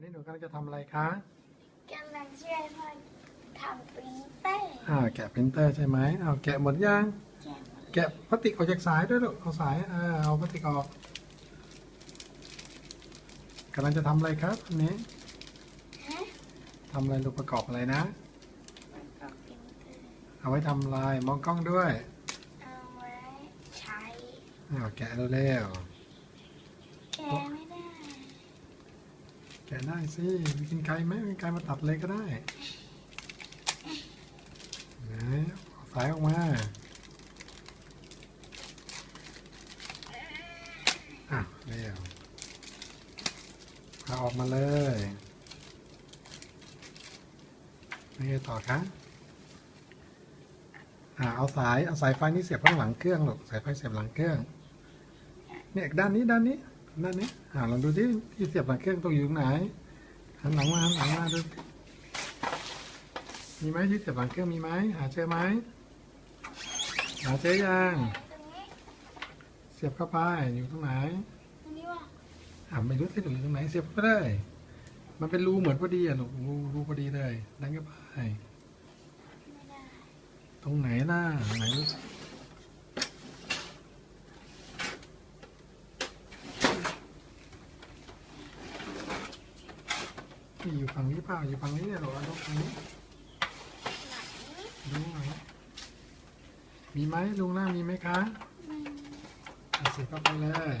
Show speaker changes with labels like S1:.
S1: นนี้หนูกำลังจะทำอะไรคะ
S2: กำลังช่วยพ่อทำปรินเตอร์
S1: อ่าแกะปรินเตอร์ใช่ไหมเอาแกะหมดยัง
S2: แกะหมด
S1: แกะพลาสติกออกจากสายด้วยลูกเอาสายอ่าเอาพลาสติกออกกำลังจะทำอะไรครับอันนี้
S2: ฮะ
S1: ทำอะไรลูกประกอบอะไรนะ
S2: มันก็ปรินเตอร์
S1: เอาไว้ทำลายมองกล้องด้วย
S2: เอาไว้ใช้
S1: อ้าวแกะเร็ว
S2: แกะไม่ได้
S1: ๆ แกะได้สิมีกินไกลไหมมีไกลมาตัดเลยก็ได้นเอาสายออกมาอะเร็วเอาออกมาเลยนี่ต่อคะอ่าเอาสายเอาสายไฟนี่เสียบข้างหลังเครื่องหรอกสายไฟเสียบหลังเครื่องเนี่ยด้านนี้ด้านนี้ ด้านนี้อ่าลองดูที่ที่เสียบหลังเครื่องตรงอยู่ตรงไหนหันหลังมาหันหลังมาดูมีไหมที่เสียบหลังเครื่องมีไหมหาเจอไหมหาเจอยัง
S2: ตรงนี้
S1: เสียบเข้าไปอยู่ตรงไหน
S2: ตรงนี้ว่ะ
S1: อ่าไม่รู้สิหรืออยู่ตรงไหนเสียบเข้าไปเลยมันเป็นรูเหมือนพอดีอะลูกรูรูพอดีเลยดันเข้าไป
S2: ไม่ได้
S1: ตรงไหนล่ะไหนรู้สิ อยู่ฝั่งนี้เปล่าอยู่ฝั่งนี้เนี่ยหรอเอาตรงนี้
S2: ไหน
S1: ลุงหน่อยมีไหมลุงหน้ามีไหมคะ
S2: มัน
S1: เอาเสียบเข้าไปเลย